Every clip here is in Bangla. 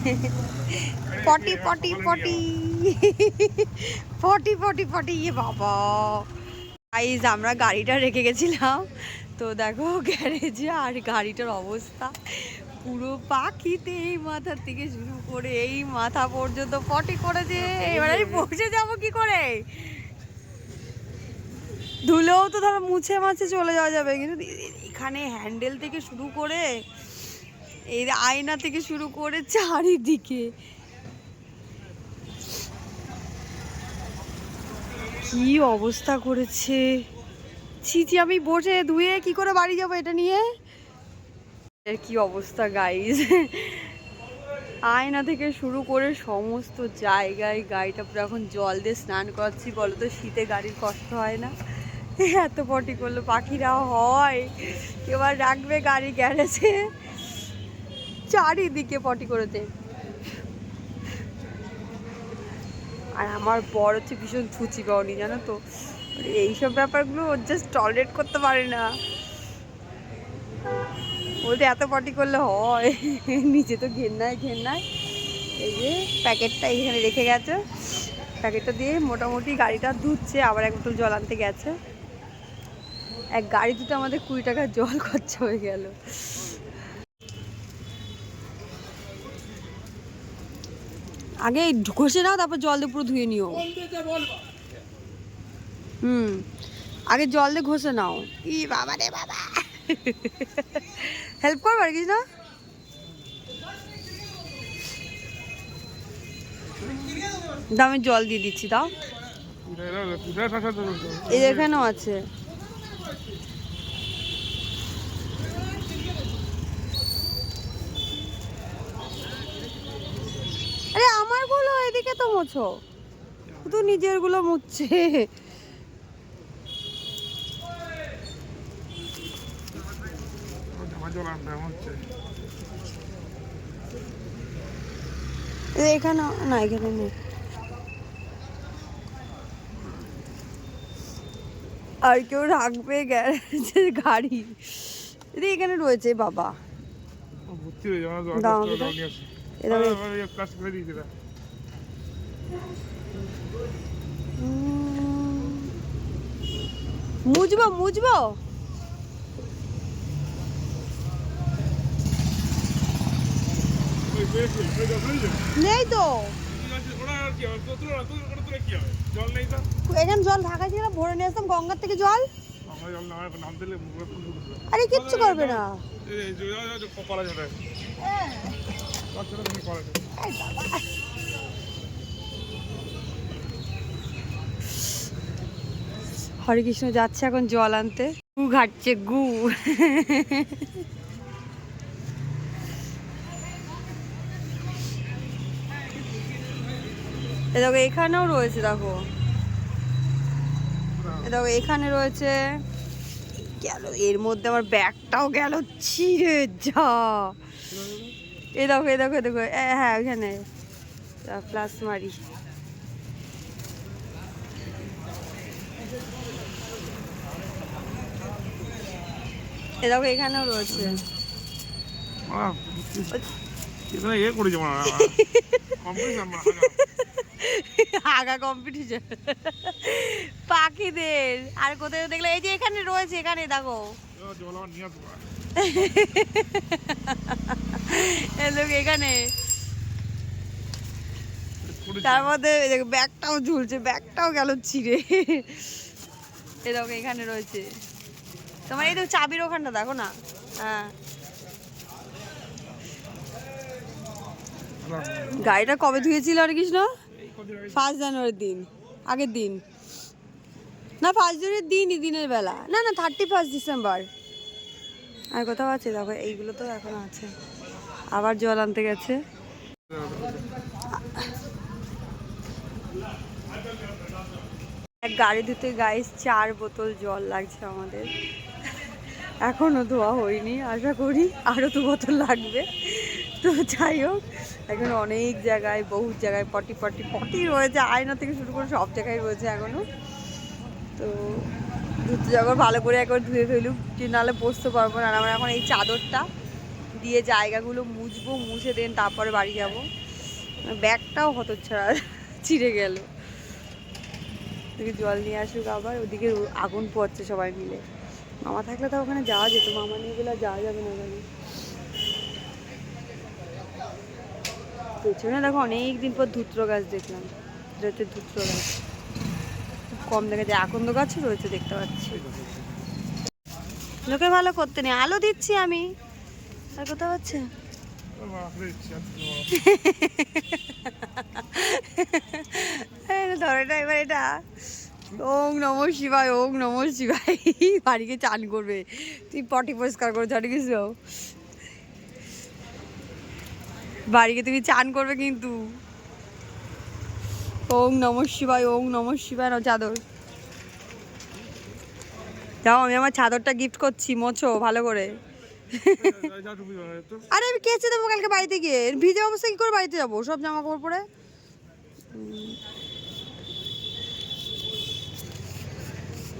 Potty potty potty. Potty potty potty. ইয়ে বাবা। গাইজ আমরা গাড়িটা রেখে গেছিলাম। তো দেখো, গ্যারেজে আর গাড়িটার অবস্থা। পুরো পাখিতে এই মাথার থেকে শুরু করে এই মাথা পর্যন্ত পটি করেছে এবার আমি বসে যাব কি করে? ধুলেও তো ধরো মুছে মাছে চলে যাওয়া যাবে। কিন্তু এখানে হ্যান্ডেল থেকে শুরু করে এই আয়না থেকে শুরু করে চারিদিকে। কি অবস্থা করেছে? ছিচি আমি বসে ধুয়ে কি করে বাড়ি যাব এটা নিয়ে? এর কি অবস্থা গাইজ আয়না থেকে শুরু করে সমস্ত জায়গায় গাড়িটা পুরো এখন জল দিয়ে স্নান করাচ্ছি বলো তো শীতে গাড়ির কষ্ট হয় না। এত পটি করল পাখিরা হয়। এবার রাখবে গাড়ি গ্যারেজে চারিদিকে পটি করেছে। আর আমার বর হচ্ছে ভীষণ ছুচি পাওনি, জানো তো? এইসব ব্যাপারগুলো ও জাস্ট টলারেট করতে পারে না। বলতে এত পটি করলে হয় নিচে তো ঘেন্নায় ঘেন্নায়। এই যে প্যাকেটটা এখানে রেখে গেছে। প্যাকেটটা দিয়ে মোটামুটি গাড়িটা ধুচ্ছে, আবার এক বোতল জল আনতে গেছে। এক গাড়ি দুটো আমাদের কুড়ি টাকার জল খরচা হয়ে গেল। আগে ঘষে নাও, তারপর জল দিয়ে পুরো ধুয়ে নিও। হুম, আগে জল দিয়ে ঘষে নাও। ই বাবা রে বাবা। হেল্প করবার কিছু না দাও, আমি জল দিয়ে দিচ্ছি, দাও। এখানেও আছে আরে আমার এদিকে তো মোছো। শুধু নিজেরগুলো মুছছে। এখানে না এখানে নেই। আর কেউ রাখবে গ্যারেজের গাড়ি। এই এখানে রয়েছে বাবা। এরকম উম, মুছবো মুছবো নেই তো। এখানে জল ঢাকা ছিল ভরে নিয়ে আসতাম গঙ্গার থেকে জল? আরে কিচ্ছু করবে না। হরে কৃষ্ণ যাচ্ছে এখন জল আনতে। গু ঘাটছে, গু। দেখো, এখানেও রয়েছে, দেখো। দেখো, এখানে রয়েছে। গেল, এর মধ্যে আমার ব্যাগটাও গেল, ছিঁড়ে যা। এ দেখো এ দেখো দেখো হ্যাঁ ওখানে প্লাস মারি। দেখো এখানেও রয়েছে। এ করেছে কম্পিটিশন আগা কম্পিটিশন। পাখিদের। আর কোথায় দেখলে এই যে এখানে রয়েছে এখানে দেখো। দেখো এখানে। তার মধ্যে ব্যাগটাও ঝুলছে ব্যাগটাও গেল ছিঁড়ে। দেখো এখানে রয়েছে। তোমার এই তো চাবির ওখানটা, দেখো না। হ্যাঁ। গাড়িটা কবে ধুয়েছিল আর কৃষ্ণ? ফার্স্ট জানুয়ারির দিন, আগের দিন। না ফার্স্ট জানুয়ারির দিনই, দিনের বেলা। না না থার্টি ফার্স্ট ডিসেম্বর আর কোথাও আছে? দেখো, এইগুলো তো এখন আছে। আবার জল আনতে গেছে। গাড়ি ধুতে গাইস চার বোতল জল লাগছে আমাদের। এখনও ধোয়া হয়নি, আশা করি আরও দু বোতল লাগবে। তো যাই হোক, এখন অনেক জায়গায় বহু জায়গায়, পটি পটি পটি রয়েছে, আয়না থেকে শুরু করে সব জায়গায় রয়েছে এখনও। তো ধুতে যখন ভালো করে একবার ধুয়ে ফেলুক যে নাহলে বসতে পারব না। আমার এখন এই চাদরটা দিয়ে জায়গাগুলো মুছবো, মুছে দেন, তারপরে বাড়ি যাব। ব্যাগটাও হতচ্ছাড়া, ছিঁড়ে গেল। ওদিকে জল নিয়ে আসুক আবার, ওদিকে আগুন পড়ছে সবাই মিলে। মামা থাকলে তো ওখানে যাওয়া যেত, মামা নিয়ে গেলে যাওয়া যাবে না ওখানে। পেছনে দেখো অনেক দিন পর ধুত্র গাছ দেখলাম। এটা ধুত্র গাছ। খুব কম দেখা যায়। আকন্দ গাছও রয়েছে দেখতে পাচ্ছি। লোকে ভালো করতে নেই। আলো দিচ্ছি আমি। আর কোথাও হচ্ছে? ধর এটা, এবার এটা। ওং নম শিবায় ওং নম শিবায়। বাড়িকে চান করবে। তুই পটি পরিষ্কার করে জানি কিছু বাড়িকে তুমি চান করবে কিন্তু। ওং নম শিবায় ওং নম শিবায় না চাদর। যাও, আমি আমার চাদরটা গিফট করছি, মোছো, ভালো করে। আরে, আমি কেচে দেবো কালকে বাড়িতে গিয়ে। ভিজে অবস্থা কি করে বাড়িতে যাব? সব জামা কাপড় পরে এ- এ- এ- পেতে তো, পেতে তো।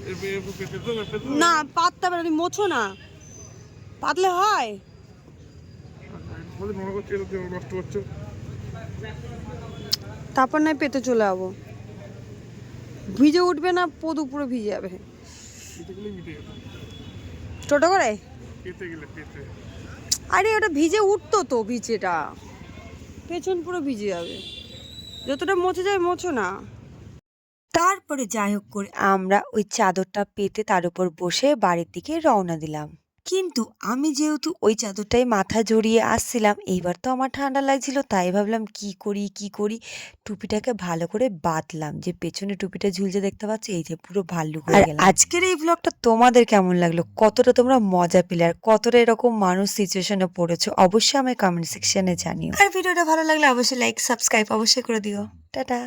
না, পাততে পারে তুমি মোছো না। পাতলে হয়। তারপর নয় পেতে চলে যাব। ভিজে উঠবে না, পদ উপরে ভিজে যাবে। টোটো করে? আরে, ওটা ভিজে উঠতো তো ভিজেটা পেছন পুরো ভিজে যাবে। যতটা মোছে যায়, মোছো না। তারপরে যাই হোক করে আমরা ওই চাদরটা পেতে তার উপর বসে বাড়ির দিকে রওনা দিলাম। কিন্তু আমি যেহেতু ওই চাদরটাই মাথা জড়িয়ে আসছিলাম এইবার তো আমার ঠান্ডা লাগছিল তাই ভাবলাম কি করি কি করি? টুপিটাকে ভালো করে বাঁধলাম যে পেছনে টুপিটা ঝুলছে দেখতে পাচ্ছি এই যে পুরো ভাল্লুক হয়ে গেলাম। আজকের এই ব্লগটা তোমাদের কেমন লাগল? কতটা তোমরা মজা পেলে আর কতটা এরকম মানুষ সিচুয়েশনে পড়েছো? অবশ্যই আমায় কমেন্ট সেকশনে জানিও। আর ভিডিওটা ভালো লাগলে অবশ্যই লাইক সাবস্ক্রাইব অবশ্যই করে দিও। টাটা।